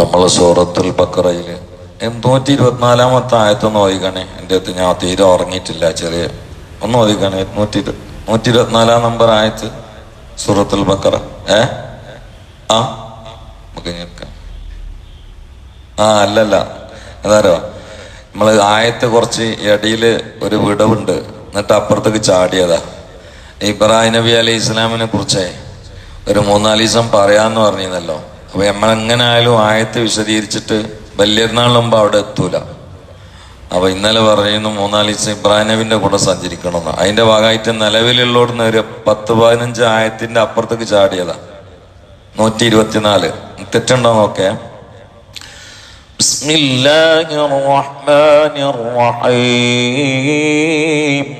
നമ്മൾ സൂറത്തുൽ ബക്കറയിൽ നൂറ്റി ഇരുപത്തിനാലാമത്തെ ആയത്തൊന്ന് ഓദിക്കണേ എന്റെ അടുത്ത് ഞാൻ തീരെ ഉറങ്ങിയിട്ടില്ല ചെറിയ ഒന്ന് ഓദിക്കണേ നൂറ്റി നൂറ്റി ഇരുപത്തിനാലാം നമ്പർ ആയത്ത് സൂറത്തുൽ ബക്കറ ഏ? ആ? നമുക്ക് ആ അല്ലല്ല. അതാരോ? നമ്മൾ ആയത്ത് കുറച്ച് ഇടയിൽ ഒരു വിടവുണ്ട്. എന്നിട്ട് അപ്പുറത്തേക്ക് ചാടിയതാ. ഇബ്രാഹിം നബി അലൈഹി ഇസ്ലാമിനെ കുറിച്ച്. ഒരു മൂന്നാൽ ദിവസം പറയാന്ന് പറഞ്ഞിരുന്നല്ലോ. അപ്പൊ നമ്മളെങ്ങനെ ആയാലും ആയത്ത് വിശദീകരിച്ചിട്ട് ബല്യനാളുമ്പോൾ അവിടെ എത്തൂല. അപ്പൊ ഇന്നലെ പറയുന്നു മൂന്നാൽ ഇബ്രാഹിമിന്റെ ഇബ്രാഹിം നബിന്റെ കൂടെ സഞ്ചരിക്കണമെന്ന്. അതിന്റെ ഭാഗമായിട്ട് നിലവിലുള്ളോടുന്ന ഒരു പത്ത് പതിനഞ്ച് ആയത്തിന്റെ അപ്പുറത്തേക്ക് ചാടിയതാ. നൂറ്റി ഇരുപത്തിനാല് തെറ്റുണ്ടോ നോക്കേ? ബിസ്മില്ലാഹിർ റഹ്മാനിർ റഹീം.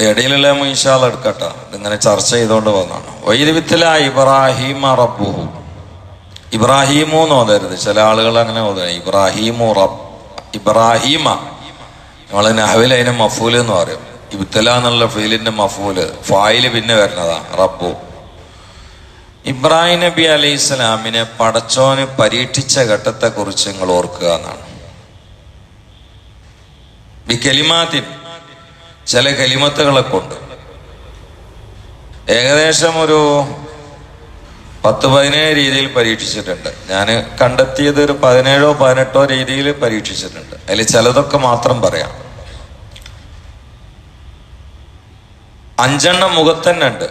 ഇടയിലുള്ള ഇൻഷാൽ എടുക്കട്ടെ. ഇങ്ങനെ ചർച്ച ചെയ്തുകൊണ്ട് വന്നാണ് വൈദ്യവിത്തില ഇബ്രാഹിം റബ്ബുഹു. ഇബ്രാഹിമോന്ന് ഓതരുത്. ചില ആളുകൾ അങ്ങനെ ഓതുക ഇബ്രാഹിമു റബ് ഇബ്രാഹിമ. നമ്മളെ നഹവിൽ അതിന് മഫൂൽ എന്ന് പറയും. ഇബ്തല എന്നുള്ള ഫീലിന്റെ മഫൂൽ. ഫായിൽ പിന്നെ വരുന്നതാ റബ്ബു. ഇബ്രാഹിം നബി അലൈഹി സ്വലാമിനെ പടച്ചോന് പരീക്ഷിച്ച ഘട്ടത്തെ കുറിച്ച് നിങ്ങൾ ഓർക്കുക എന്നാണ്. ബി ചില കലിമത്തുകളെ കൊണ്ട്. ഏകദേശം ഒരു പത്ത് പതിനേഴ് രീതിയിൽ പരീക്ഷിച്ചിട്ടുണ്ട്. ഞാൻ കണ്ടെത്തിയത് ഒരു പതിനേഴോ പതിനെട്ടോ രീതിയിൽ പരീക്ഷിച്ചിട്ടുണ്ട്. അതിൽ ചിലതൊക്കെ മാത്രം പറയാം. അഞ്ചെണ്ണം മുഖത്തന്നെ ഉണ്ട്.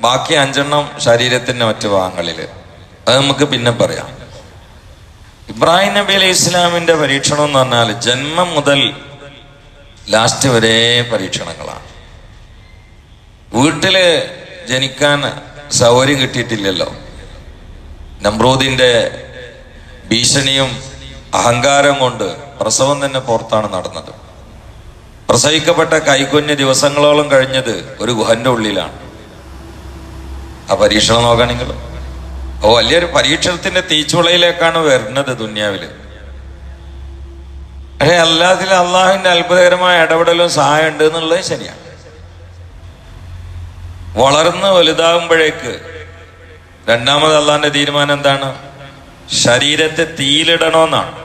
ബാക്കി അഞ്ചെണ്ണം ശരീരത്തിന്റെ മറ്റു ഭാഗങ്ങളിൽ അത് നമുക്ക് പിന്നെ പറയാം. ഇബ്രാഹിം നബി അലൈഹി ഇസ്ലാമിന്റെ പരീക്ഷണം എന്ന് പറഞ്ഞാൽ ജന്മം മുതൽ ലാസ്റ്റ് വരെ പരീക്ഷണങ്ങളാണ്. വീട്ടിൽ ജനിക്കാൻ സൗകര്യം കിട്ടിയിട്ടില്ലല്ലോ. നമ്രൂദിന്റെ ഭീഷണിയും അഹങ്കാരം കൊണ്ട് പ്രസവം തന്നെ പുറത്താണ് നടന്നത്. പ്രസവിക്കപ്പെട്ട കൈക്കുഞ്ഞ് ദിവസങ്ങളോളം കഴിഞ്ഞത് ഒരു ഗുഹന്റെ ഉള്ളിലാണ്. ആ പരീക്ഷണം നോക്കുകയാണെങ്കിൽ ഓ വലിയൊരു പരീക്ഷണത്തിന്റെ തീച്ചുളയിലേക്കാണ് വരുന്നത് ദുന്യാവിൽ. പക്ഷേ എല്ലാത്തിലും അള്ളാഹുവിന്റെ അത്ഭുതകരമായ ഇടപെടലും സഹായം ഉണ്ട് എന്നുള്ളത് ശരിയാണ്. വളർന്ന് വലുതാകുമ്പോഴേക്ക് രണ്ടാമത് അള്ളാഹിന്റെ തീരുമാനം എന്താണ്? ശരീരത്തെ തീയിലിടണമെന്നാണ്.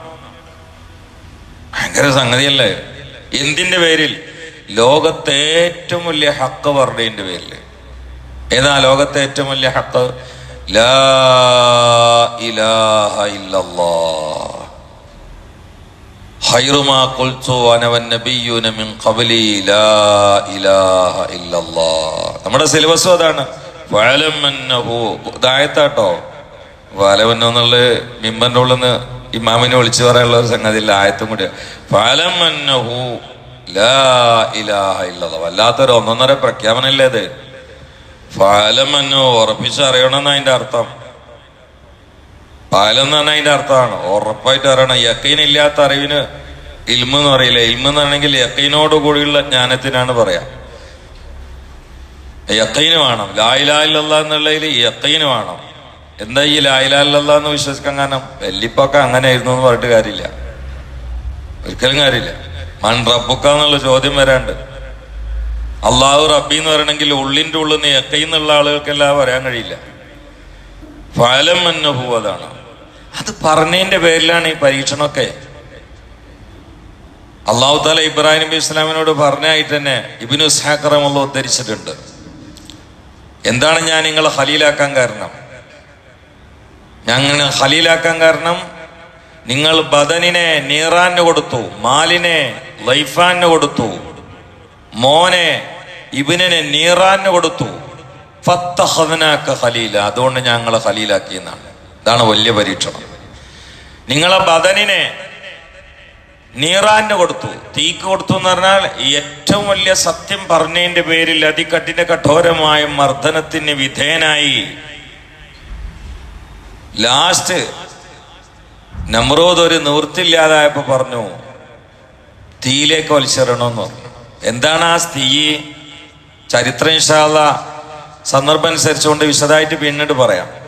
ഭയങ്കര സംഗതിയല്ലേ? എന്തിന്റെ പേരിൽ? ലോകത്തെ ഏറ്റവും വലിയ ഹക്ക് പറഞ്ഞതിന്റെ പേരിൽ. ഏതാ ലോകത്തെ ഏറ്റവും വലിയ ഹക്ക്? ലാ ഇലാഹ നമ്മുടെ സിലബസ് അതാണ്. ആയത്താട്ടോ. അന്നഹു മിമ്മന്റെ ഉള്ളിൽ നിന്ന് ഇമാമിനെ വിളിച്ചു പറയാനുള്ള ഒരു സംഗതി ഇല്ല ആയത്തും കൂടി ഫലമന്നഹു ലാ ഇലാഹ വല്ലാത്തൊരു ഒന്നൊന്നര പ്രഖ്യാപനല്ലേ അത് ഫലം അന്നോ ഉറപ്പിച്ചറിയണമെന്ന് അതിന്റെ അർത്ഥം. പാലം എന്ന് പറഞ്ഞാൽ അതിന്റെ അർത്ഥമാണ്. ഉറപ്പായിട്ട് അറിയണം യക്കൈനില്ലാത്ത അറിവിന് ഇൽമ എന്ന് പറയില്ല? ഇൽമ എന്നാണെങ്കിൽ യക്കൈനോട് കൂടിയുള്ള ജ്ഞാനത്തിനാണ് പറയാ. യക്കൈന് വേണം. ലായിലായില്ല എന്നുള്ളതിൽ യക്കൈന് വേണം. എന്താ ഈ ലായിലായില്ല എന്ന് വിശ്വസിക്കാൻ കാരണം? വെല്ലിപ്പൊക്കെ അങ്ങനെ ആയിരുന്നു എന്ന് പറഞ്ഞിട്ട് കാര്യമില്ല. ഒരിക്കലും കാര്യമില്ല. മൺ റബ്ബുക്ക എന്നുള്ള ചോദ്യം വരാണ്ട്. അള്ളാഹു റബ്ബി എന്ന് പറയണമെങ്കിൽ ഉള്ളിന്റെ ഉള്ളിൽ നിന്ന് യക്കൈന്നുള്ള ആളുകൾക്കെല്ലാം പറയാൻ കഴിയില്ല. ഫലം എന്നഹു അതാണ്. അത് പറഞ്ഞതിന്റെ പേരിലാണ് ഈ പരീക്ഷണമൊക്കെ. അള്ളാഹു താല ഇബ്രാഹിം നബി ഇസ്ലാമിനോട് പറഞ്ഞായിട്ട് തന്നെ ഇബിനു സാക്കറമുള്ള ഉദ്ധരിച്ചിട്ടുണ്ട്. എന്താണ് ഞാൻ നിങ്ങളെ ഹലീലാക്കാൻ കാരണം? ഞങ്ങൾ ഹലീലാക്കാൻ കാരണം നിങ്ങൾ ബദനിനെ നീറാന് കൊടുത്തു മാലിനെ ലൈഫാന് കൊടുത്തു മോനെ ഇബിനെ നീറാന് കൊടുത്തു. ഫത്തഹദനാക്ക ഹലീല അതുകൊണ്ട് ഞങ്ങൾ ഹലീലാക്കി എന്നാണ്. ഇതാണ് വലിയ പരീക്ഷണം. നിങ്ങളെ ബദനിനെ നീറാന് കൊടുത്തു. തീക്ക് കൊടുത്തു എന്ന് പറഞ്ഞാൽ ഏറ്റവും വലിയ സത്യം പറഞ്ഞതിന്റെ പേരിൽ അതികഠിന കഠോരമായ മർദ്ദനത്തിന് വിധേയനായി ലാസ്റ്റ് നമ്രോദ് ഒരു നിവൃത്തില്ലാതായപ്പോ പറഞ്ഞു തീയിലേക്ക് വലിച്ചെറിയണമെന്ന് പറഞ്ഞു. എന്താണ് ആ തീ ചരിത്രം ഇൻഷാല്ല സന്ദർഭം അനുസരിച്ചുകൊണ്ട് വിശദമായിട്ട് പിന്നീട് പറയാം.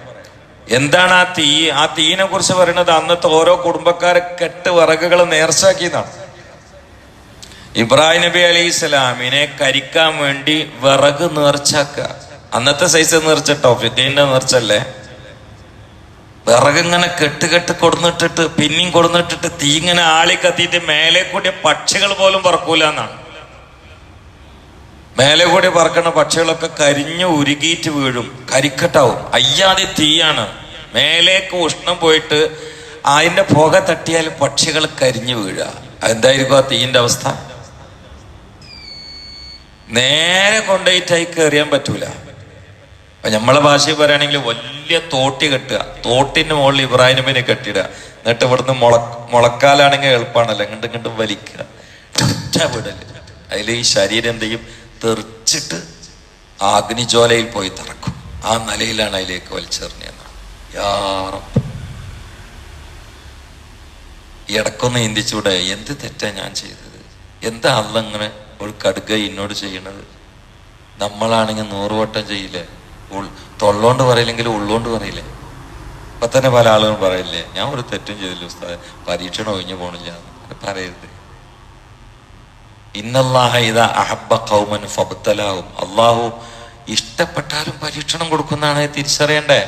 എന്താണ് ആ തീ? ആ തീനെ കുറിച്ച് പറയുന്നത് അന്നത്തെ ഓരോ കുടുംബക്കാരെ കെട്ട് വിറകുകൾ നേർച്ചാക്കിയതാണ് ഇബ്രാഹിം നബി അലൈഹി ഇസ്ലാമിനെ കരിക്കാൻ വേണ്ടി വിറക് നേർച്ചാക്കുക അന്നത്തെ സൈസ് നേർച്ചട്ടോ ഫിദ്ദീന്റെ നേർച്ചല്ലേ വിറക് ഇങ്ങനെ കെട്ട് കെട്ട് കൊടുന്നിട്ടിട്ട് പിന്നെയും കൊടുന്നിട്ടിട്ട് തീ ഇങ്ങനെ ആളി കത്തിയിട്ട് മേലെ കൂടിയ പക്ഷികൾ പോലും പറക്കൂല എന്നാണ്. മേലെ കൂടി പറക്കുന്ന പക്ഷികളൊക്കെ കരിഞ്ഞു ഉരുകിയിട്ട് വീഴും കരിക്കട്ടാവും. അയ്യാതെ തീയാണ്. മേലേക്ക് ഉഷ്ണം പോയിട്ട് അതിന്റെ പുക തട്ടിയാൽ പക്ഷികൾ കരിഞ്ഞു വീഴുക. എന്തായിരിക്കും ആ തീയിന്റെ അവസ്ഥ? നേരെ കൊണ്ടുപോയിട്ടായി കയറിയാൻ പറ്റൂല. അപ്പൊ നമ്മളെ ഭാഷയിൽ പറയുകയാണെങ്കിൽ വലിയ തോട്ടി കെട്ടുക. തോട്ടിന്റെ മുകളിൽ ഇബ്രാഹിം നബിനെ കെട്ടിടുക എന്നിട്ട് ഇവിടുന്ന് മുള മുളക്കാലാണെങ്കിൽ എളുപ്പമാണല്ലോ. ഇങ്ങോട്ട് ഇങ്ങോട്ട് വലിക്കുക. വിടൽ. അതിൽ ഈ ശരീരം എന്ത് ചെയ്യും? തെറിച്ചിട്ട് ആ അഗ്നിജ്വാലയിൽ പോയി തറക്കും. ആ നിലയിലാണ് അതിലേക്ക് വലിച്ചെറിഞ്ഞത്. ഇടക്കൊന്ന് ചിന്തിച്ചൂടെ എന്ത് തെറ്റാ ഞാൻ ചെയ്തത്? എന്താ അല്ലങ്ങനെ ഒരു കടുക എന്നോട് ചെയ്യണത്? നമ്മളാണെങ്കിൽ നൂറുവട്ടം ചെയ്യില്ലേ? തൊള്ളോണ്ട് പറയില്ലെങ്കിൽ ഉള്ളോണ്ട് പറയില്ലേ? ഇപ്പൊ തന്നെ പല ആളുകളും പറയില്ലേ ഞാൻ ഒരു തെറ്റും ചെയ്തില്ല ഉസ്താദ് പരീക്ഷണം ഒഴിഞ്ഞു പോണില്ല പറയരുത്. ഇന്നല്ലാഹ അഹബ കൗമൻ ഫബ്തലാവും അള്ളാഹു ഇഷ്ടപ്പെട്ടാലും പരീക്ഷണം കൊടുക്കുന്നതാണ് തിരിച്ചറിയണ്ടേ?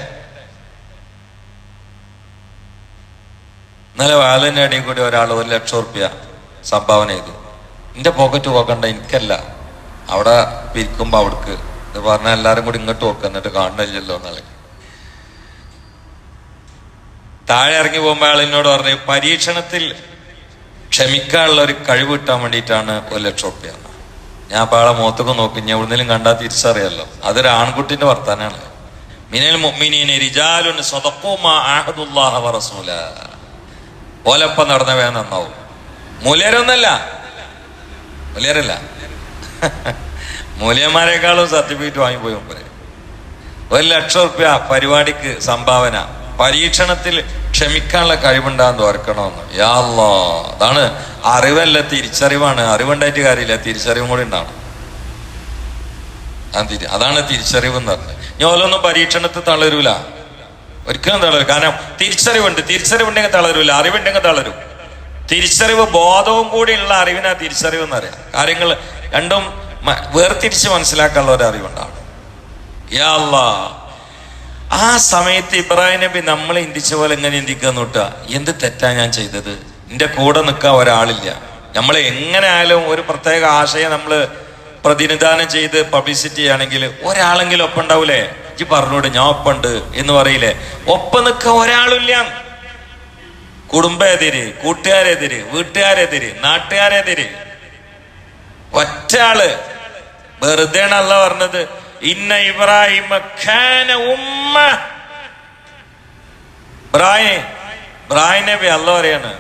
ഇന്നലെ വാലന്റെ അടിയിൽ കൂടി ഒരാൾ ഒരു ലക്ഷം റുപ്യ സംഭാവന ചെയ്തു. എന്റെ പോക്കറ്റ് പോക്കണ്ട എനിക്കല്ല. അവിടെ പിരിക്കുമ്പോ അവിടേക്ക്. ഇത് പറഞ്ഞാൽ എല്ലാവരും കൂടി ഇങ്ങോട്ട് നോക്കുക എന്നിട്ട് കാണണില്ലല്ലോ എന്നാളെ താഴെ ഇറങ്ങി പോകുമ്പോൾ അയാൾ എന്നോട് പറഞ്ഞു പരീക്ഷണത്തിൽ ക്ഷമിക്കാനുള്ള ഒരു കഴിവ് കിട്ടാൻ വേണ്ടിയിട്ടാണ് ഒരു ലക്ഷം റുപ്യ ഞാൻ അപ്പൊ ആളെ മുഖത്തൊക്കെ നോക്കി ഞാൻ എവിടുന്നേലും കണ്ടാൽ തിരിച്ചറിയാലോ. അതൊരു ആൺകുട്ടിന്റെ വർത്താനാണ്. മിനൽ മുഅ്മിനീന റിജാലുൻ സദഖൂ മാ ആഹദുല്ലാഹ വറസൂല ഓലപ്പം നടന്നവേ നന്നാവും. മൂല്യരൊന്നല്ല മൂല്യരല്ല മൂലയന്മാരെക്കാളും സർട്ടിഫിക്കറ്റ് വാങ്ങിപ്പോയി മുമ്പേ. ഒരു ലക്ഷം റുപ്യ പരിപാടിക്ക് സംഭാവന. പരീക്ഷണത്തിൽ ക്ഷമിക്കാനുള്ള കഴിവുണ്ടാന്ന് ഓർക്കണമെന്ന്. യാല്ലോ അതാണ് അറിവല്ല തിരിച്ചറിവാണ്. അറിവുണ്ടായിട്ട് കാര്യമില്ല തിരിച്ചറിവും കൂടി ഉണ്ടാവണം. അതാണ് തിരിച്ചറിവ് എന്ന് പറഞ്ഞത്. ഞാൻ ഓരോന്നും പരീക്ഷണത്തിൽ തളരൂല. ഒരിക്കലും തളരും കാരണം തിരിച്ചറിവുണ്ട്. തിരിച്ചറിവുണ്ടെങ്കിൽ തളരൂല. അറിവുണ്ടെങ്കിൽ തളരും. തിരിച്ചറിവ് ബോധവും കൂടിയുള്ള അറിവിനാ തിരിച്ചറിവ് എന്നറിയാം കാര്യങ്ങൾ രണ്ടും വേർതിരിച്ച് മനസ്സിലാക്കാനുള്ള ഒരു അല്ലാ ആ സമയത്ത് ഇബ്രാഹിം നബി നമ്മളെ ഇന്തിച്ച പോലെ എങ്ങനെ ഇന്തിക്കാന്ന് എന്ത് തെറ്റാ ഞാൻ ചെയ്തത്? എന്റെ കൂടെ നിൽക്കാൻ ഒരാളില്ല. നമ്മൾ എങ്ങനെ ആയാലും ഒരു പ്രത്യേക ആശയം നമ്മൾ പ്രതിനിധാനം ചെയ്ത് പബ്ലിസിറ്റി ആണെങ്കിൽ ഒരാളെങ്കിലും ഒപ്പം ഉണ്ടാവൂലേ ഈ പറഞ്ഞോട് ഞാൻ ഒപ്പുണ്ട് എന്ന് പറയില്ലേ? ഒപ്പം നിൽക്ക ഒരാളില്ല കുടുംബെതിര് കൂട്ടുകാരെതിര് വീട്ടുകാരെതിര് നാട്ടുകാരെതിര്. ഒറ്റ വെറുതെ അല്ല പറഞ്ഞത്. ഇന്ന ഇബ്രാഹിം ഉമ്മ. ഇബ്രാഹിം ഇബ്രാഹിം നബി അല്ല പറയാണ്.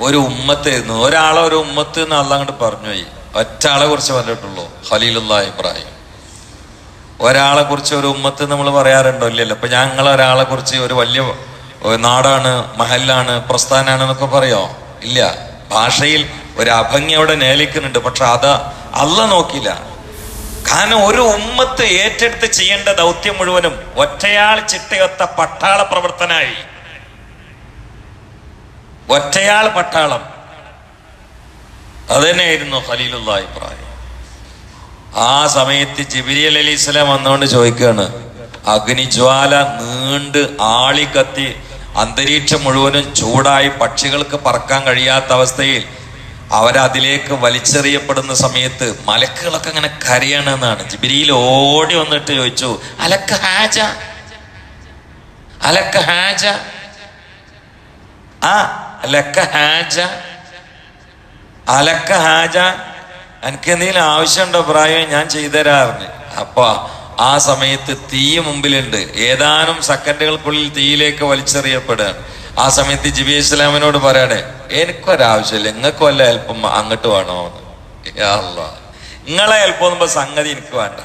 ഒരു ഉമ്മത്തായിരുന്നു ഒരാളെ ഒരു ഉമ്മത്ത് എന്ന് അല്ല അങ്ങോട്ട് പറഞ്ഞു പോയി. ഒറ്റ ആളെ കുറിച്ച് പറഞ്ഞിട്ടുള്ളൂ. ഖലീലുള്ള ഇബ്രാഹിം. ഒരാളെ കുറിച്ച് ഒരു ഉമ്മത്ത് നമ്മൾ പറയാറുണ്ടോ? ഇല്ലല്ലോ. അപ്പൊ ഞങ്ങൾ ഒരാളെ കുറിച്ച് ഒരു വലിയ നാടാണ് മഹല്ലാണ് പ്രസ്ഥാനാണ് എന്നൊക്കെ പറയോ? ഇല്ല. ഭാഷയിൽ ഒരു അഭംഗി അവിടെ നേലിക്കുന്നുണ്ട് പക്ഷെ അത് അല്ല നോക്കില്ല കാരണം ഒരു ഉമ്മത്ത് ഏറ്റെടുത്ത് ചെയ്യേണ്ട ദൗത്യം മുഴുവനും ഒറ്റയാൾ ചിട്ടയൊത്ത പട്ടാള പ്രവർത്തനായി. ഒറ്റയാൾ പട്ടാളം. അതന്നെയായിരുന്നു ഖലീലുള്ള ഇബ്രാഹിം. ആ സമയത്ത് ജിബിരി അലി ഇസ്ലാം വന്നുകൊണ്ട് ചോദിക്കുകയാണ് അഗ്നിജ്വാല നീണ്ട് ആളി കത്തി അന്തരീക്ഷം മുഴുവനും ചൂടായി പക്ഷികൾക്ക് പറക്കാൻ കഴിയാത്ത അവസ്ഥയിൽ അവരതിലേക്ക് വലിച്ചെറിയപ്പെടുന്ന സമയത്ത് മലക്കുകളൊക്കെ അങ്ങനെ കരയണമെന്നാണ് ജിബിരിയിൽ ഓടി വന്നിട്ട് ചോദിച്ചു അലക്ക ഹാജ? അലക്ക ഹാജ? ആ അലക്ക ഹാജ? അലക്ക ഹാജ? എനിക്ക് എന്തെങ്കിലും ആവശ്യമുണ്ടോ പ്രായം? ഞാൻ ചെയ്തുതരാറിന് അപ്പൊ ആ സമയത്ത് തീ മുമ്പിലുണ്ട്. ഏതാനും സെക്കൻഡുകൾക്കുള്ളിൽ തീയിലേക്ക് വലിച്ചെറിയപ്പെടുകയാണ്. ആ സമയത്ത് ജിബി ഇസ്ലാമിനോട് പറയണേ എനിക്കൊരാവശ്യമില്ല. നിങ്ങൾക്ക് വല്ല ഹെൽപ്പും അങ്ങോട്ട് വേണോ. നിങ്ങളെ ഹെൽപ്പ് സംഗതി എനിക്ക് വേണ്ട.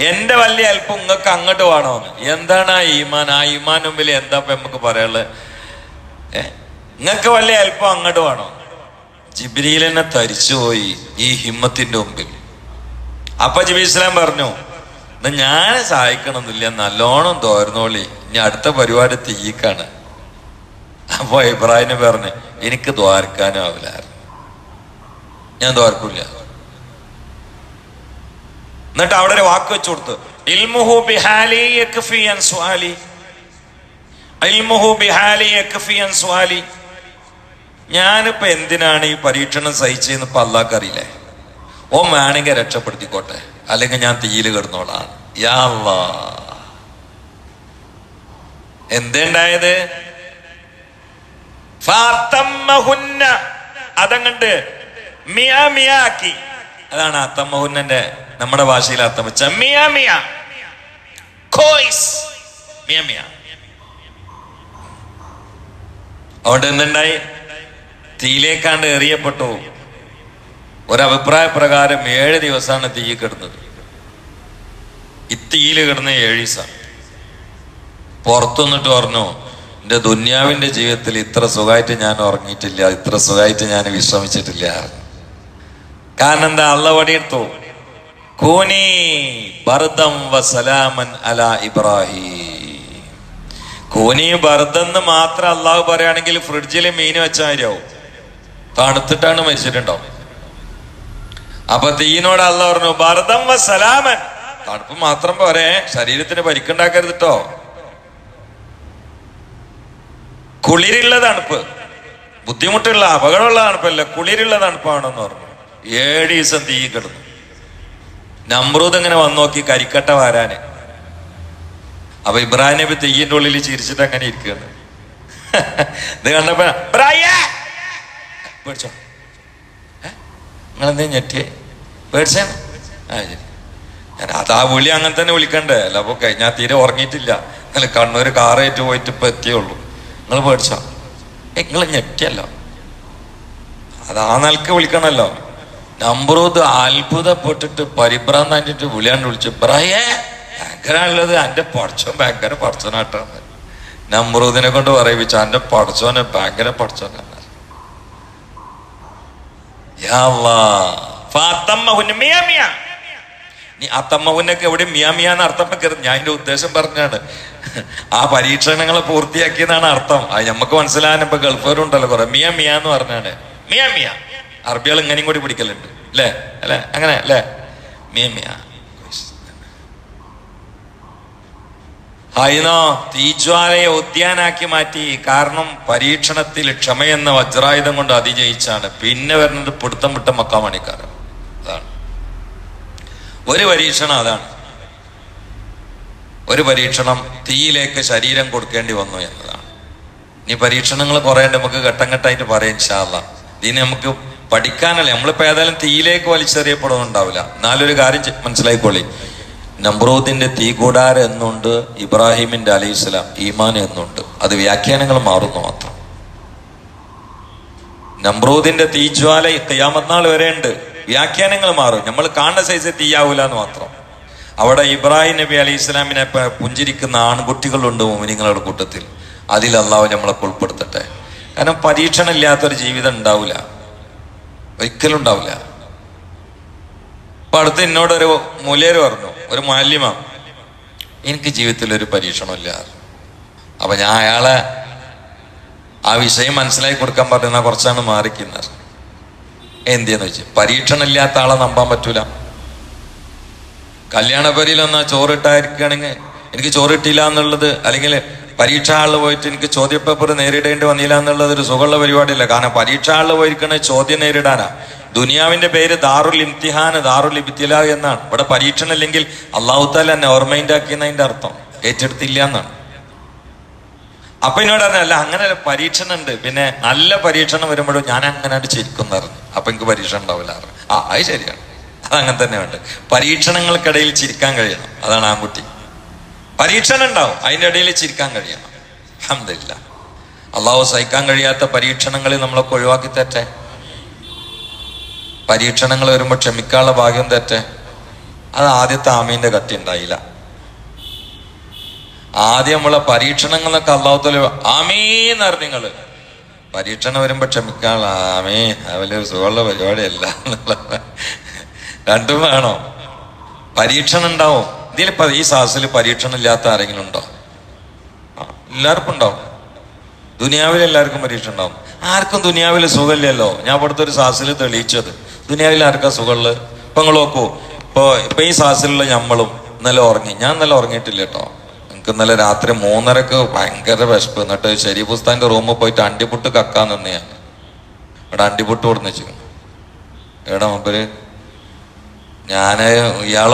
എന്റെ വലിയ അല്പം നിങ്ങൾക്ക് അങ്ങോട്ട് വേണോന്ന്. എന്താണ് ആ ഈമാൻ? ആ ഈമാൻ മുമ്പിൽ എന്താ നമുക്ക് പറയാനുള്ളത്? നിങ്ങൾക്ക് വലിയ അല്പം അങ്ങോട്ട് വേണോ? ജിബ്രീൽ എന്നെ തരിച്ചുപോയി ഈ ഹിമ്മത്തിന്റെ മുമ്പിൽ. അപ്പൊ ജിബി ഇസ്ലാം പറഞ്ഞു എന്നാ ഞാൻ സഹായിക്കണമെന്നില്ല നല്ലോണം തോർന്നോളി ഇനി അടുത്ത പരിപാടി തീക്കാണ്. അപ്പൊ ഇബ്രാഹിം പറഞ്ഞു എനിക്ക് ദ്വാരക്കാനും ആവില്ലായിരുന്നു ഞാൻ ദ്വാരക്കൂല എന്നിട്ട് അവിടെ ഒരു വാക്ക് വെച്ചു കൊടുത്തു ഇൽമുഹു ബിഹാലി യക്ഫി അൻ സ്വാലി ഇൽമുഹു ബിഹാലി യക്ഫി അൻ സ്വാലി ഞാനിപ്പോ എന്തിനാണ് ഈ പരീക്ഷണം സഹിച്ചതെന്ന് ഇപ്പൊ അള്ളാഹ്ക്ക് അറിയില്ലേ ഓ വേണമെങ്കിൽ രക്ഷപ്പെടുത്തിക്കോട്ടെ. അല്ലെങ്കിൽ ഞാൻ തീയിൽ കിടന്നോളാം. എന്തുണ്ടായത് അതങ്ങണ്ട് മിയാ മിയാക്കി അതാണ് അത്തമ്മഹുന്നന്റെ നമ്മുടെ ഭാഷയിൽ അത്തമ്മച്ച. മിയാ മിയാ. മിയാ മിയാ മിയ. അവിടെ എന്തുണ്ടായി? തീയിലേക്കാണ്ട് എറിയപ്പെട്ടു. ഒരഭിപ്രായ പ്രകാരം ഏഴ് ദിവസമാണ് തീ കിടന്നത്. ഈ തീയിൽ കിടന്ന ഏഴ് ദിവസം. പുറത്തു നിന്നിട്ട് പറഞ്ഞു എന്റെ ദുന്യാവിന്റെ ജീവിതത്തിൽ ഇത്ര സുഖമായിട്ട് ഞാൻ ഉറങ്ങിയിട്ടില്ല ഇത്ര സുഖമായിട്ട് ഞാൻ വിശ്രമിച്ചിട്ടില്ല. കാരണം എന്താ? അള്ള പണിയെടുത്തു കൂനി ബർദം വസലാമൻ അല ഇബ്രാഹിം. കൂനി ബർദെന്ന് മാത്രം അള്ളാഹു പറയുകയാണെങ്കിൽ ഫ്രിഡ്ജിൽ മീൻ വെച്ച കാര്യമാവും തണുത്തിട്ടാണ് മരിച്ചിട്ടുണ്ടാവും. അപ്പൊ തീയിനോട് അല്ല പറഞ്ഞു ഭരതം സലാമൻ. തണുപ്പ് മാത്രം പോരെ ശരീരത്തിന് പരിക്കുണ്ടാക്കരുത് കേട്ടോ കുളിരുള്ള തണുപ്പ് ബുദ്ധിമുട്ടുള്ള അപകടമുള്ള തണുപ്പല്ല കുളിരുള്ള തണുപ്പാണെന്ന് പറഞ്ഞു. ഏഴ് ദിവസം തീ കിടന്നു. നമ്രൂദ് ഇങ്ങനെ വന്നു നോക്കി കരിക്കട്ട വാരാന്. അപ്പൊ ഇബ്രാഹിം നബി തെയ്യന്റെ ഉള്ളിൽ ചിരിച്ചിട്ട് അങ്ങനെ ഇരിക്കുകയാണ്. ഇത് കണ്ടപ്പോ പേടിച്ചോ? നിങ്ങളെന്തേ ഞെട്ടിയെ? പേടിച്ചാണ് ആ ശരി. അത് ആ വിളി അങ്ങനെ തന്നെ വിളിക്കണ്ടേ? അല്ല അപ്പൊ കഴിഞ്ഞാൽ തീരെ ഉറങ്ങിയിട്ടില്ല. നിങ്ങൾ കണ്ണൂർ കാറേറ്റ് പോയിട്ട് ഇപ്പൊ എത്തിയുള്ളൂ നിങ്ങൾ പേടിച്ചോ? നിങ്ങൾ ഞെട്ടിയല്ലോ. അത് ആ വിളിക്കണല്ലോ. നമ്പറൂത് അത്ഭുതപ്പെട്ടിട്ട് പരിഭ്രാന്തായിട്ട് വിളിയാണ്ട് വിളിച്ചു ഇബ്രാഹിമേ ഭയങ്കരമുള്ളത് എന്റെ പടച്ചോൻ ഭയങ്കര പഠിച്ചനായിട്ടാണ് നമ്പർ ഒന്നിനെ കൊണ്ട് പറയിപ്പിച്ചു എന്റെ പഠിച്ചോനെ ഭയങ്കര പടച്ചോനാണ് യാ അല്ലാ. ഫാത്തമ്മഹുന്ന മിയ മിയ. നീ അത്തമ്മഹുന്നൊക്കെ എവിടെ മിയാമിയാന്ന് അർത്ഥം വെക്കരുത്. ഞാൻ എന്റെ ഉദ്ദേശം പറഞ്ഞാണ്. ആ പരീക്ഷണങ്ങൾ പൂർത്തിയാക്കിയതാണ് അർത്ഥം. അത് നമുക്ക് മനസ്സിലാകാൻ ഇപ്പൊ ഗൾഫുകാരുണ്ടല്ലോ കുറെ. മിയ മിയ എന്ന് പറഞ്ഞാണ്. മിയ മിയ. അറബികൾ ഇങ്ങനെയും കൂടി പിടിക്കലുണ്ട്. അല്ലേ അല്ലേ? അങ്ങനെ? അല്ലേ മിയ മിയ. ആയിനോ തീജ്വാലയെ ഉദ്യാനാക്കി മാറ്റി. കാരണം പരീക്ഷണത്തിൽ ക്ഷമയെന്ന വജ്രായുധം കൊണ്ട് അതിജയിച്ചാണ്. പിന്നെ വരുന്നത് പിടുത്തം വിട്ട മക്കാമണിക്കാരൻ. അതാണ്. ഒരു പരീക്ഷണം അതാണ്. ഒരു പരീക്ഷണം തീയിലേക്ക് ശരീരം കൊടുക്കേണ്ടി വന്നു എന്നതാണ്. ഇനി പരീക്ഷണങ്ങൾ കുറേ നമുക്ക് ഘട്ടം ഘട്ടമായിട്ട് പറയാം ഇൻഷാല്ല ഇതിന് നമുക്ക് പഠിക്കാനല്ല? നമ്മളിപ്പോ ഏതായാലും തീയിലേക്ക് വലിച്ചെറിയപ്പെടുന്നുണ്ടാവില്ല. എന്നാലൊരു കാര്യം മനസ്സിലായിക്കോളി. നമ്രൂദിന്റെ തീ കൂടാരം എന്നുണ്ട് ഇബ്രാഹിമിന്റെ അലൈഹി സ്വലാം ഈമാൻ എന്നുണ്ട്. അത് വ്യാഖ്യാനങ്ങൾ മാറുന്നു മാത്രം. നമ്രൂദിന്റെ തീജ്വാല തയ്യാമത്നാൾ വരെ ഉണ്ട് വ്യാഖ്യാനങ്ങൾ മാറും. നമ്മൾ കാണുന്ന സൈസ് തീയാവൂല എന്ന് മാത്രം. അവിടെ ഇബ്രാഹിം നബി അലൈഹി ഇസ്ലാമിനെ പുഞ്ചിരിക്കുന്ന ആൺകുട്ടികളുണ്ട് മോമിനിങ്ങളുടെ കൂട്ടത്തിൽ. അതിൽ അള്ളാഹു നമ്മളെ ഉൾപ്പെടുത്തട്ടെ. കാരണം പരീക്ഷണം ഇല്ലാത്തൊരു ജീവിതം ഉണ്ടാവില്ല ഒരിക്കലും ഉണ്ടാവില്ല അപ്പൊ അടുത്ത് എന്നോടൊരു മൂലേര് പറഞ്ഞു ഒരു മാലിമ എനിക്ക് ജീവിതത്തിൽ ഒരു പരീക്ഷണമില്ല. അപ്പൊ ഞാൻ അയാളെ ആ വിഷയം മനസ്സിലാക്കി കൊടുക്കാൻ പറഞ്ഞാൽ കുറച്ചാണ് മാറിക്കുന്നത്. എന്തിയെന്ന് വെച്ച്? പരീക്ഷണം ഇല്ലാത്ത ആളെ നമ്പാൻ പറ്റൂല. കല്യാണപ്പരിയിൽ ഒന്നാ ചോറിട്ടായിരിക്കുകയാണെങ്കിൽ എനിക്ക് ചോറിട്ടില്ല എന്നുള്ളത് അല്ലെങ്കിൽ പരീക്ഷ ഹാളിൽ പോയിട്ട് എനിക്ക് ചോദ്യപേപ്പർ നേരിടേണ്ടി വന്നില്ല എന്നുള്ളത് ഒരു സുഖമുള്ള പരിപാടിയല്ല. കാരണം പരീക്ഷ ഹാളിൽ പോയിരിക്കണ ചോദ്യം നേരിടാനാ. ദുനിയാവിന്റെ പേര് ദാറുൽ ഇംതിഹാന് ദാറുൽ ഇബ്തില എന്നാണ്. ഇവിടെ പരീക്ഷണം ഇല്ലെങ്കിൽ അള്ളാഹു താല എന്നെ ഓർമ്മയിന്റെ ആക്കിയെന്നതിന്റെ അർത്ഥം ഏറ്റെടുത്തില്ല എന്നാണ്. അപ്പൊ എന്നോട് പറഞ്ഞല്ല അങ്ങനെ പരീക്ഷണ ഉണ്ട്. പിന്നെ നല്ല പരീക്ഷണം വരുമ്പോഴും ഞാൻ അങ്ങനെ ചിരിക്കും പറഞ്ഞു. അപ്പൊ എനിക്ക് പരീക്ഷ ഉണ്ടാവില്ല ആ അത് ശരിയാണ്. അതങ്ങനെ തന്നെ ഉണ്ട് പരീക്ഷണങ്ങൾക്കിടയിൽ ചിരിക്കാൻ കഴിയണം. അതാണ് ആൺകുട്ടി. പരീക്ഷണം ഉണ്ടാവും അതിന്റെ ഇടയിൽ ചിരിക്കാൻ കഴിയണം. അഹമ്മദില്ല അള്ളാഹു സഹിക്കാൻ കഴിയാത്ത പരീക്ഷണങ്ങളിൽ നമ്മളൊക്കെ ഒഴിവാക്കി തെറ്റെ പരീക്ഷണങ്ങൾ വരുമ്പോൾ ക്ഷമിക്കാനുള്ള ഭാഗ്യം തെറ്റെ അത് ആദ്യത്തെ ആമീന്റെ കത്തി ഉണ്ടായില്ല. ആദ്യം നമ്മളെ പരീക്ഷണങ്ങളൊക്കെ അള്ളാഹുത്തല ആമീന്ന് പറഞ്ഞു നിങ്ങൾ. പരീക്ഷണം വരുമ്പോ ക്ഷമിക്കാനുള്ള ആമീ വലിയൊരു സുഖമുള്ള പരിപാടിയല്ല. രണ്ടും വേണോ. പരീക്ഷണം ഉണ്ടാവും. ഇതിൽ ഈ സാഹസിൽ പരീക്ഷണം ഇല്ലാത്ത ആരെങ്കിലും ഉണ്ടോ? എല്ലാവർക്കും ഉണ്ടാവും. ദുനിയാവിൽ എല്ലാവർക്കും പരീക്ഷ ഉണ്ടാവും. ആർക്കും ദുനിയാവിൽ സുഖമില്ലല്ലോ. ഞാൻ ഇവിടുത്തെ ഒരു സാഹസിൽ തെളിയിച്ചത്. ദുനിയാവിൽ ആർക്കാ സുഖമുള്ളത്? ഇപ്പൊ നിങ്ങൾ നോക്കൂ. ഇപ്പൊ ഇപ്പൊ ഈ സാഹസിലുള്ള നമ്മളും ഇന്നലെ ഉറങ്ങി. ഞാൻ ഇന്നലെ ഉറങ്ങിയിട്ടില്ല കേട്ടോ. എനിക്ക് ഇന്നലെ രാത്രി മൂന്നരക്ക് ഭയങ്കര വിശപ്പ്. എന്നിട്ട് ശരി ഉസ്താന്റെ റൂമിൽ പോയിട്ട് അണ്ടിപുട്ട് കക്കാൻ നിന്ന് ഞാൻ ഇവിടെ അണ്ടിപുട്ട് കൊടുന്ന് വെച്ചിരുന്നു എടാ മുമ്പര് ഞാൻ ഇയാൾ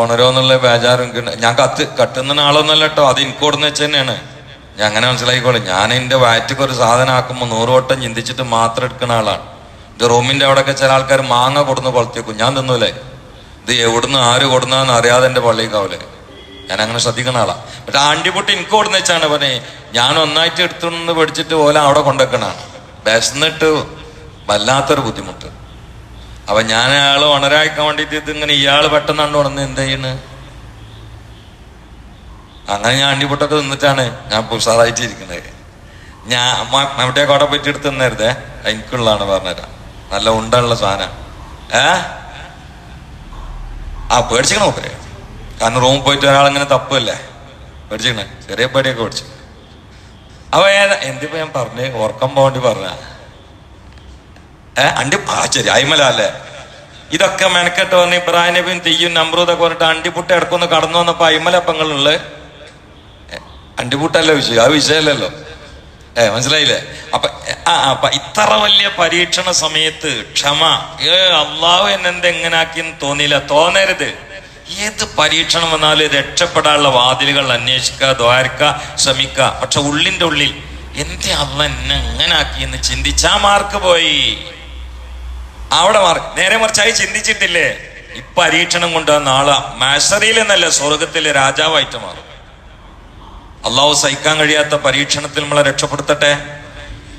ഉണരോന്നുള്ള ബേജാറ് വേചാരം ഞാൻ കത്ത് കട്ടുന്ന ആളൊന്നുമല്ല കേട്ടോ. അത് എനിക്ക് കൊടുന്ന് വെച്ച് തന്നെയാണ് ഞാൻ അങ്ങനെ മനസ്സിലാക്കിക്കോളെ. ഞാൻ എന്റെ വയറ്റിക്ക് ഒരു സാധനം ആക്കുമ്പോൾ നൂറ് വട്ടം ചിന്തിച്ചിട്ട് മാത്രം എടുക്കുന്ന ആളാണ്. ഇത് റൂമിന്റെ അവിടെയൊക്കെ ചില ആൾക്കാർ മാങ്ങ കൊടുന്ന് കൊളത്തിയേക്കും ഞാൻ തിന്നൂലേ? ഇത് എവിടുന്ന് ആര് കൊടുന്നാന്ന് അറിയാതെ എന്റെ പള്ളിക്കാവൂലേ ഞാൻ അങ്ങനെ ശ്രദ്ധിക്കുന്ന ആളാണ് പക്ഷെ ആണ്ടിപൊട്ടി എനിക്ക് കൊടുന്ന് വെച്ചാണ് പറഞ്ഞേ ഞാൻ ഒന്നായിട്ട് എടുത്തുനിന്ന് പഠിച്ചിട്ട് പോലെ അവിടെ കൊണ്ടുവെക്കണാണ് വിശന്നിട്ട് വല്ലാത്തൊരു ബുദ്ധിമുട്ട്. അപ്പൊ ഞാൻ അയാൾ ഉണരാക്കാൻ വേണ്ടിട്ട് ഇങ്ങനെ ഇയാൾ പെട്ടെന്ന് കണ്ടു ഉണർന്ന് എന്ത് ചെയ്യണ്? അങ്ങനെ ഞാൻ അണ്ടിപൊട്ടൊക്കെ നിന്നിട്ടാണ് ഞാൻ പുസാറായിട്ടിരിക്കുന്നത് ഞാൻ ഞാൻ അവിടെ കോട്ട പറ്റി എടുത്ത് തന്നരുതേ എനിക്കുള്ളതാണ് പറഞ്ഞുതരാം നല്ല ഉണ്ടുള്ള സാധനം. ഏ? ആ പേടിച്ചിക്കണോ പേ കാരണം റൂമിൽ പോയിട്ട് ഒരാളിങ്ങനെ തപ്പല്ലേ പേടിച്ചിക്കണേ? ചെറിയ പേടിയൊക്കെ പേടിച്ചു അപ്പൊ ഏതാ എന്തിപ്പോ ഞാൻ പറഞ്ഞേ? ഉറക്കം പോകേണ്ടി പറഞ്ഞ ആ ശരി അയിമല അല്ലേ ഇതൊക്കെ മെനക്കെട്ട് വന്ന് ഇബ്രാഹിം നബിയും തെയ്യും നമ്രൂതൊക്കെ പറഞ്ഞിട്ട് അണ്ടിപുട്ട് ഇടക്കൊന്ന് കടന്നു വന്നപ്പോ അയിമലപ്പങ്ങളുള്ള അണ്ടിപുട്ടല്ല വിഷയം ആ വിഷയമല്ലല്ലോ ഏ മനസ്സിലായില്ലേ? അപ്പൊ ആ അപ്പൊ ഇത്ര വലിയ പരീക്ഷണ സമയത്ത് ക്ഷമ ഏ അള്ളാഹു എന്നെന്ത് എങ്ങനാക്കിന്ന് തോന്നിയില്ല. തോന്നരുത്. ഏത് പരീക്ഷണം വന്നാലും രക്ഷപ്പെടാനുള്ള വാതിലുകൾ അന്വേഷിക്കുക ദ്വാരക്ക ശ്രമിക്കുക. പക്ഷെ ഉള്ളിന്റെ ഉള്ളിൽ എന്തേ അള്ള എന്നെ എങ്ങനാക്കി എന്ന് ചിന്തിച്ചാ മാർക്ക് പോയി. അവിടെ മാറി. നേരെ മറിച്ചായി ചിന്തിച്ചിട്ടില്ലേ? ഇപ്പൊ പരീക്ഷണം കൊണ്ട് നാളെ മാസറിയിൽ എന്നല്ല സ്വർഗത്തിലെ രാജാവായിട്ട് മാറും. അള്ളാഹു സഹിക്കാൻ കഴിയാത്ത പരീക്ഷണത്തിൽ നമ്മളെ രക്ഷപ്പെടുത്തട്ടെ?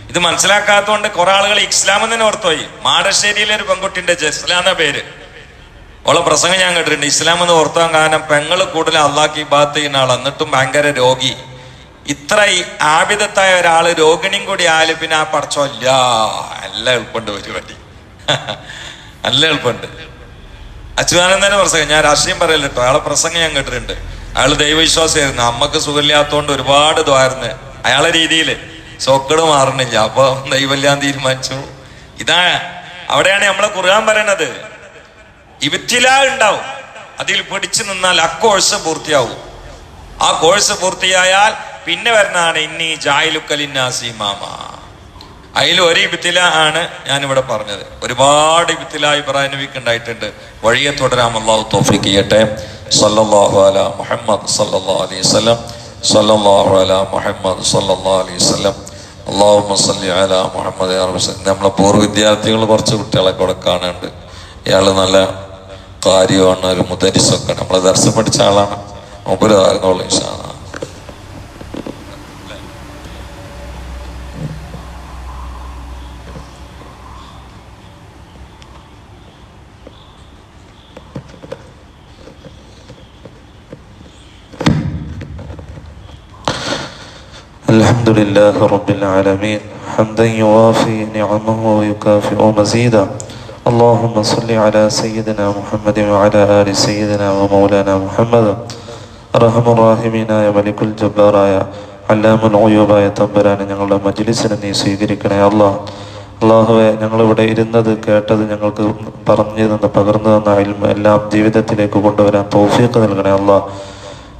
ഇത് മനസ്സിലാക്കാത്തതുകൊണ്ട് കുറെ ആളുകൾ ഇസ്ലാം തന്നെ ഓർത്തുപോയി മാടശ്ശേരിയിലെ ഒരു പെൺകുട്ടിന്റെ ജസ്ലാന്ന പേര്. ഓളെ പ്രസംഗം ഞാൻ കേട്ടിട്ടുണ്ട്. ഇസ്ലാം എന്ന് ഓർത്താൻ കാരണം പെങ്ങൾ കൂടുതൽ അള്ളാഹ് ഇബാത്ത് ചെയ്യുന്ന ആൾ എന്നിട്ടും ഭയങ്കര രോഗി. ഇത്ര ഈ ഒരാൾ രോഗിണിയും കൂടി ആയാലും പിന്നെ ആ പടച്ചോ ഇല്ല എല്ലാം എളുപ്പമുണ്ട് പരിപാടി നല്ല എളുപ്പമുണ്ട്. അച്യുതാനന്ദനെ പ്രസംഗം ഞാൻ രാഷ്ട്രീയം പറയല കേട്ടോ. അയാളെ പ്രസംഗം ഞാൻ കേട്ടിട്ടുണ്ട്. അയാൾ ദൈവവിശ്വാസമായിരുന്നു അമ്മയ്ക്ക് സുഖമില്ലാത്തതുകൊണ്ട് ഒരുപാട് ദ്വാരുന്ന് അയാളെ രീതിയിൽ സോക്കട് മാറണില്ല. അപ്പൊ ദൈവമില്ലാന്ന് തീരുമാനിച്ചു. ഇതാ അവിടെയാണ് നമ്മളെ കുറുകാൻ പറയണത്. ഇവറ്റില ഉണ്ടാവും. അതിൽ പിടിച്ചു നിന്നാൽ ആ കോഴ്സ് പൂർത്തിയാവും. ആ കോഴ്സ് പൂർത്തിയായാൽ പിന്നെ വരുന്നതാണ് ഇന്നി ജായിലുക്കലിന്നാസിമാമ അതിൽ ഒരു ഇബിത്തില ആണ് ഞാൻ ഇവിടെ പറഞ്ഞത്. ഒരുപാട് ഇബിത്തില ഇബ്രാഹിം നബിക്ക് ഉണ്ടായിട്ടുണ്ട്. വഴിയെ തുടരാം അള്ളാഹു തോഫിക്ക് ചെയ്യട്ടെ. സല്ലാഹു അല മുഹമ്മദ് സല്ലാ അലൈഹി സ്വലം സല്ലാഹു അല മുഹമ്മദ് സല്ലാ അലൈഹി സ്വലം അള്ളാഹു സല്ലി അല മുഹമ്മദ്. നമ്മളെ പൂർവ വിദ്യാർത്ഥികൾ കുറച്ച് കുട്ടികളൊക്കെ ഇവിടെ കാണുന്നുണ്ട് ഇയാൾ നല്ല കാര്യമാണ് ഒരു മുദരിസൊക്കെ നമ്മളെ ദർശനം പഠിച്ച ആളാണ്. മുമ്പ് ഇൻഷാ അല്ലാ. لله رب العالمين حمدا يوافي نعمه ويكافئ مزيدا اللهم صل على سيدنا محمد وعلى آل سيدنا ومولانا محمد അറഹം റാഹിമീനായ മലിക്കുൽ ജബ്ബാറായ അല്ലാമുൽ ഒയ്യൂബായ തമ്പുരാനെ ഞങ്ങളുടെ മജ്ലിസിനെ നീ സ്വീകരിക്കണേ അള്ളാഹ് അള്ളാഹുവെ ഞങ്ങളിവിടെ ഇരുന്നത് കേട്ടത് ഞങ്ങൾക്ക് പറഞ്ഞു തന്ന പകർന്നു തന്ന ഇൽമ എല്ലാം ജീവിതത്തിലേക്ക് കൊണ്ടുവരാൻ തൗഫീഖ് നൽകണേ അള്ളാഹ്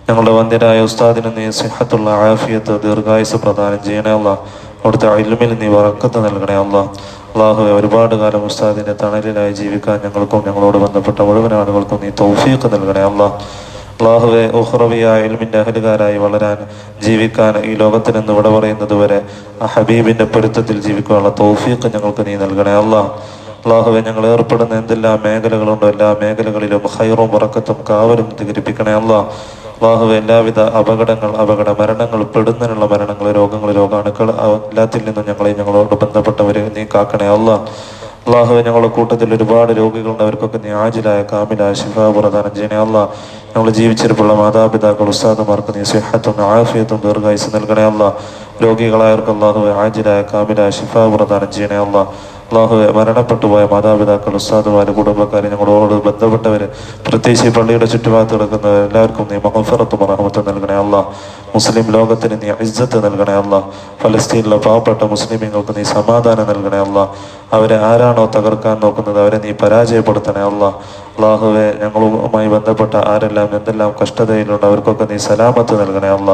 ഞങ്ങളുടെ വന്ധ്യരായ ഉസ്താദിന് നീ സിഹത്തുള്ള ആഫിയത്ത് ദീർഘായുസ് പ്രദാനം ചെയ്യണേ അല്ല. അവിടുത്തെ ഇൽമിൽ നീ വറക്കത്ത് നൽകണേ അല്ല. അള്ളാഹുവെ ഒരുപാട് കാലം ഉസ്താദിന്റെ തണലിലായി ജീവിക്കാൻ ഞങ്ങൾക്കും ഞങ്ങളോട് ബന്ധപ്പെട്ട മുഴുവൻ ആളുകൾക്കും നീ തൗഫീഖ് നൽകണേ അല്ല. അള്ളാഹുവെ ഉഹ്റവിയായ ഇൽമിന്റെ അഹലുകാരായി വളരാൻ ജീവിക്കാൻ ഈ ലോകത്തിൽ നിന്ന് വിട പറയുന്നത് വരെ ആ ഹബീബിന്റെ പൊരുത്തത്തിൽ ജീവിക്കാനുള്ള തൗഫീഖ് ഞങ്ങൾക്ക് നീ നൽകണേ അള്ളാഹ് അള്ളാഹുവെ ഞങ്ങൾ ഏർപ്പെടുന്ന എന്തെല്ലാം മേഖലകളുണ്ടോ എല്ലാ മേഖലകളിലും ഹൈറും ഉറക്കത്തും കാവലും തികരിപ്പിക്കണേ അല്ലാ. അള്ളാഹുവെ എല്ലാവിധ അപകടങ്ങൾ അപകട മരണങ്ങൾ പെടുന്നതിനുള്ള മരണങ്ങൾ രോഗങ്ങൾ രോഗാണുക്കൾ എല്ലാത്തിൽ നിന്നും ഞങ്ങളെ ഞങ്ങളോട് ബന്ധപ്പെട്ടവരെ നീ കാക്കണേ അല്ല അള്ളാഹുവെ ഞങ്ങളുടെ കൂട്ടത്തിൽ ഒരുപാട് രോഗികളുണ്ട്. അവർക്കൊക്കെ നീ ആജിലായ കാമിലായ ശിഫാ ചെയ്യണേ അല്ല ഞങ്ങൾ ജീവിച്ചിരിപ്പുള്ള മാതാപിതാക്കൾ ഉസ്താദുമാർക്ക് നീ സിഹത്തും ആഫിയത്തും ദീർഘായുസ് നൽകണേ അല്ല രോഗികളായവർക്ക് അള്ളാഹുവെ ആജിലായ കാമിലായ ശിഫാ ചെയ്യണേ അല്ല അള്ളാഹുവെ മരണപ്പെട്ടു പോയ മാതാപിതാക്കൾ ഉസ്താദുമാര് കുടുംബക്കാർ ഞങ്ങളോട് ബന്ധപ്പെട്ടവര് പ്രത്യേകിച്ച് പള്ളിയുടെ ചുറ്റുഭാഗത്ത് കിടക്കുന്നവർ എല്ലാവർക്കും നീ മഹഫറത്തും റഹമത്തും നൽകണേ അല്ല. മുസ്ലിം ലോകത്തിന് നീ ഇജ്ജത്ത് നൽകണേ അല്ല. ഫലസ്തീനിലെ പാവപ്പെട്ട മുസ്ലിമീങ്ങൾക്ക് നീ സമാധാനം നൽകണേ അല്ല. അവരെ ആരാണോ തകർക്കാൻ നോക്കുന്നത് അവരെ നീ പരാജയപ്പെടുത്തണേ അല്ല. അള്ളാഹുവെ ഞങ്ങളുമായി ബന്ധപ്പെട്ട ആരെല്ലാം എന്തെല്ലാം കഷ്ടതയിലുണ്ട് അവർക്കൊക്കെ നീ സലാമത്ത് നൽകണേ അല്ല.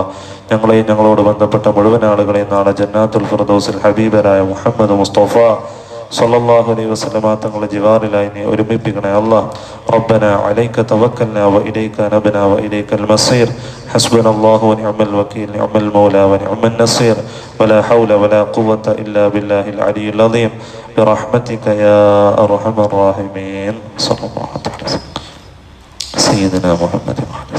ഞങ്ങളെയും ഞങ്ങളോട് ബന്ധപ്പെട്ട മുഴുവൻ ആളുകളെയും നാളെ ജന്നാത്തുൽ ഫിർദൗസിൽ ഹബീബരായ മുഹമ്മദ് മുസ്തഫ സല്ലല്ലാഹു അലൈഹി വസല്ലമ തങ്ങളുടെ ജിവാറിലായി നീ ഒരുമിപ്പിക്കണേ അല്ലാഹ് റബ്ബന അലൈക തവക്കൽനാ വഇലൈക നബ്നാ വഇലൈകൽ മസീർ حسبنا الله ونعم الوكيل نعم المولى ونعم النصير ولا حول ولا قوة إلا بالله العلي العظيم برحمتك يا أرحم الراحمين صلى الله عليه وسلم سيدنا محمد وعلى